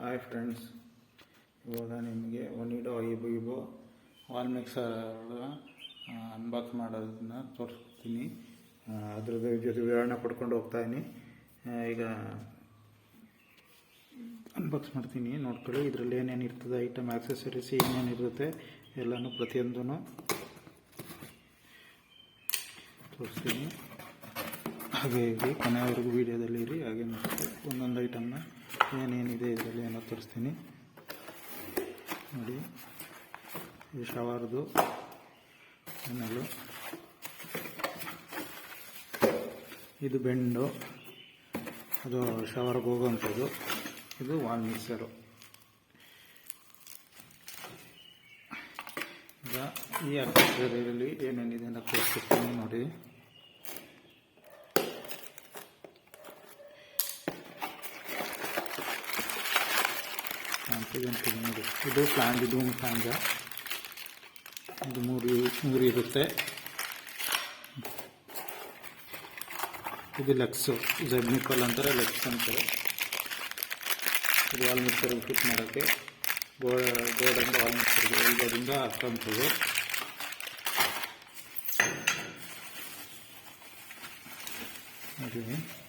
Hi friends ಇವಾಗ ನಿಮಗೆ ಒನಿಡೋ ಇಬೋ ವಾಲ್ ಮಿಕ್ಸರ್ ಅನ್ಬಾಕ್ಸ್ ಮಾಡೋದನ್ನ ತೋರಿಸ್ತೀನಿ. ಅದ್ರದ್ದು ಜೊತೆ ವಿವರಣೆ ಪಡ್ಕೊಂಡು ಹೋಗ್ತಾ ಇದೀನಿ. ಈಗ ಅನ್ಬಾಕ್ಸ್ ಮಾಡ್ತೀನಿ. ನೋಡ್ಕೊಳ್ಳಿ, ಇದರಲ್ಲಿ ಏನೇನು ಇರ್ತದೆ ಐಟಮ್ ಆಕ್ಸೆಸರೀಸ್ ಏನೇನು ಇರುತ್ತೆ, ಎಲ್ಲನೂ ಪ್ರತಿಯೊಂದೂ ತೋರಿಸ್ತೀನಿ. ಹಾಗೆ ಇರಿ ಕೊನೆಯವರೆಗೂ ವೀಡಿಯೋದಲ್ಲಿ ಇರಿ ಹಾಗೆ ಮತ್ತೆ ಒಂದೊಂದು ಐಟಮ್ನ ಏನೇನಿದೆ ಇದರಲ್ಲಿ ಏನೋ ತೋರಿಸ್ತೀನಿ. ನೋಡಿ ಇದು ಶವರ್ದು ಆಮೇಲೆ ಇದು ಬೆಂಡು. ಅದು ಶವರ್ಗೆ ಹೋಗುವಂಥದ್ದು. ಇದು ವಾಲ್ ಮಿಕ್ಸರು. ಈಗ ಈ ಅಕ್ಸರಲ್ಲಿ ಏನೇನಿದೆ ಅಂತ ತೋರಿಸ್ತೀನಿ ನೋಡಿ. ಕಾಣ್ತಿದೆ ನೋಡಿ ಇದು ಪ್ಲಾನ್ ಇದು ಫ್ಯಾನ್ಗ ಇದು ಮೂರು ಮೂರು ಇರುತ್ತೆ ಇದು ಲೆಕ್ಸು ಝೆಡ್ ನಿಪ್ಪಲ್ ಅಂತಾರೆ ಲೆಕ್ಸ್ ಅಂತಾರೆ ಇದು ವಾಲ್ ಮಿಕ್ಸರ್ ಫಿಟ್ ಮಾಡೋಕ್ಕೆ ಬೋರ್ಡ್ ಬೋರ್ಡಿಂದ ವಾಲ್ ಮಿಕ್ಸರ್ಗೆ ಎಲ್ಬೋದಿಂದ ಹಾಕೋಂಥದ್ದು ನೋಡಿ ನೋಡಿ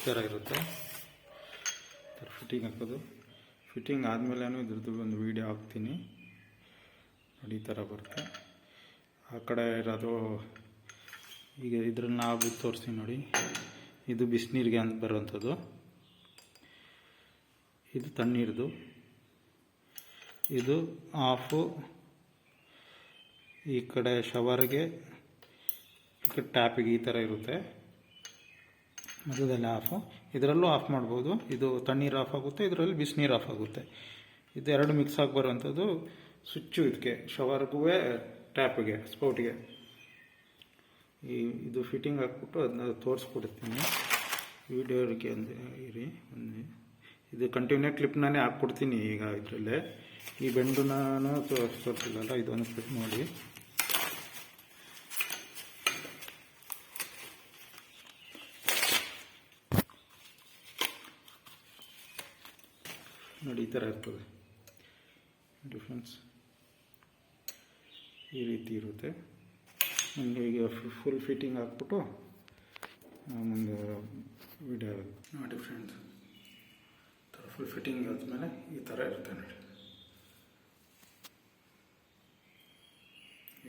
ಇರುತ್ತೆ ಥರ ಫಿಟ್ಟಿಂಗ್ ಹಾಕೋದು. ಫಿಟ್ಟಿಂಗ್ ಆದಮೇಲೆ ಇದ್ರದ್ದು ಒಂದು ವೀಡಿಯೋ ಹಾಕ್ತೀನಿ. ನೋಡಿ, ಈ ಥರ ಬರುತ್ತೆ. ಆ ಕಡೆ ಇರೋದು, ಈಗ ಇದ್ರನ್ನ ನಾವು ತೋರಿಸ್ತೀನಿ ನೋಡಿ. ಇದು ಬಿಸಿನೀರಿಗೆ ಅಂತ ಬರೋವಂಥದ್ದು. ಇದು ತಣ್ಣೀರ್ದು. ಇದು ಆಫು ಈ ಕಡೆ ಶವರ್ಗೆ ಈ ಕಡೆ ಟ್ಯಾಪಿಗೆ ಈ ಥರ ಇರುತ್ತೆ. ಮಧ್ಯದಲ್ಲಿ ಆಫು ಇದರಲ್ಲೂ ಆಫ್ ಮಾಡ್ಬೋದು. ಇದು ತಣ್ಣೀರು ಆಫ್ ಆಗುತ್ತೆ, ಇದರಲ್ಲಿ ಬಿಸಿನೀರು ಆಫ್ ಆಗುತ್ತೆ. ಇದು ಎರಡು ಮಿಕ್ಸ್ ಆಗಿ ಬರೋವಂಥದ್ದು ಸ್ವಿಚ್ಚು ಇದಕ್ಕೆ ಶವರ್ಗೂ ಟ್ಯಾಪಿಗೆ ಸ್ಪೌಟಿಗೆ ಈ ಇದು ಫಿಟ್ಟಿಂಗ್ ಹಾಕ್ಬಿಟ್ಟು ಅದನ್ನ ತೋರಿಸ್ಕೊಡ್ತೀನಿ. ವೀಡಿಯೋಗೆ ಒಂದು, ಇರಿ ಒಂದು ಇದು ಕಂಟಿನ್ಯೂ ಕ್ಲಿಪ್ನೇ ಹಾಕ್ಕೊಡ್ತೀನಿ ಈಗ ಇದರಲ್ಲೇ. ಈ ಬೆಂಡು ನಾನು ತೋರಿಸ್ಕೊಡ್ತಿಲ್ಲಲ್ಲ ಇದೊಂದು ಕ್ಲಿಪ್ ನೋಡಿ. ನೋಡಿ, ಈ ಥರ ಇರ್ತದೆ. ಡಿಫ್ರೆನ್ಸ್ ಈ ರೀತಿ ಇರುತ್ತೆ. ನಿಮಗೆ ಈಗ ಫುಲ್ ಫಿಟ್ಟಿಂಗ್ ಹಾಕ್ಬಿಟ್ಟು ಮುಂದೆ ವಿಡಿಯೋ ನೋಡಿ ಫ್ರೆಂಡ್ಸ್ ಫುಲ್ ಫಿಟ್ಟಿಂಗ್ ಆದಮೇಲೆ ಈ ಥರ ಇರುತ್ತೆ ನೋಡಿ.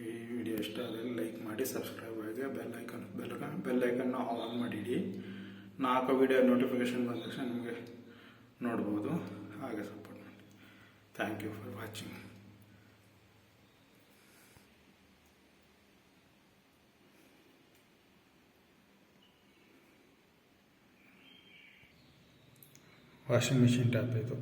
ಈ ವಿಡಿಯೋ ಇಷ್ಟ ಆದರೆ ಲೈಕ್ ಮಾಡಿ ಸಬ್ಸ್ಕ್ರೈಬ್ ಆಗಿ ಬೆಲ್ ಐಕನ್ ಬೆಲ್ ಬೆಲ್ ಐಕನ್ನ ಆನ್ ಮಾಡಿಡಿ. ನಾಲ್ಕು ವಿಡಿಯೋ ನೋಟಿಫಿಕೇಶನ್ ಬಂದ ತಕ್ಷಣ ನಿಮಗೆ ನೋಡ್ಬೋದು. బాగా సపోర్ట్ అండి thank you for watching washing machine tap అయితే